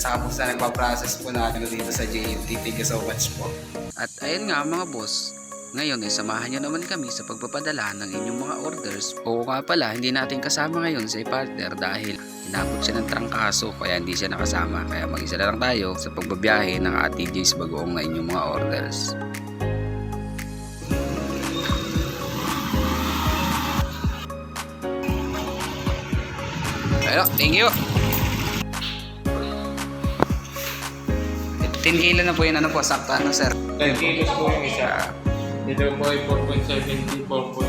Saka po sa nagpa-process po natin dito sa JNT. Thank you so much po. At ayun nga mga boss, ngayon ay samahan nyo naman kami sa pagpapadala ng inyong mga orders. Oo nga pala, hindi natin kasama ngayon si partner dahil inabot siya ng trangkaso kaya hindi siya nakasama. Kaya mag-isa na lang tayo sa pagbabiyahe ng Ate J's bagoong na inyong mga orders. Ayun, thank you. 10 kilo na po yun, ano po, sakto ano sir? 10 kilos po yung isa. Dito po ay 4.70, 4.4.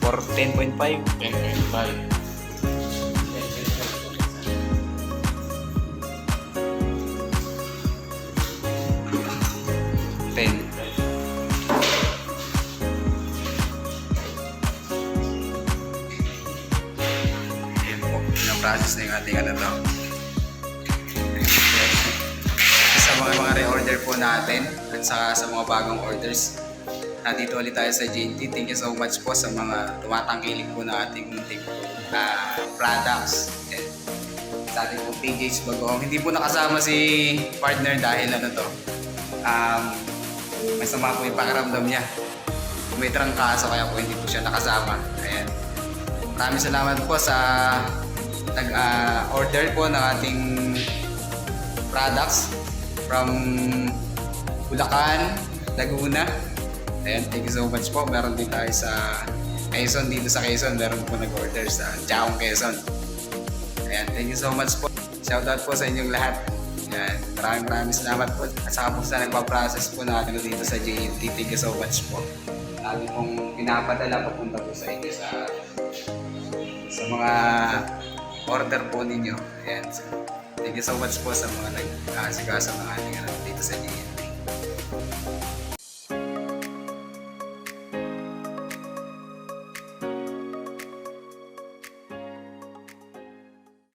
For 10.5. 10.5. pinaprocess na yung ating ano to. Sa mga mga re-order po natin at saka sa mga bagong orders. Nandito ulit tayo sa JNT. Thank you so much po sa mga tumatangkilik po na ating munting ah, products. And sa ating po PJ's Bagong. Hindi po nakasama si partner dahil ano to. Um, masama po yung pakiramdam niya. May trangkaso kaya po hindi po siya nakasama. Ayan. Maraming salamat po sa nag-order po ng ating products from Bulacan, Laguna. Ayan, thank you so much po. Meron din tayo sa Quezon, dito sa Quezon. Meron po nag-order sa Jaong Quezon. Ayan, thank you so much po. Shoutout po sa inyong lahat. Ayan, maraming maraming salamat po. At saka po sa nagpa-process po natin dito sa JNT. Thank you so much po. Lagi pong pinapadala papunta po sa inyo sa sa mga order po ninyo. So, thank you so much po sa mga nag-aasikaso ng ating ano, dito sa JNT.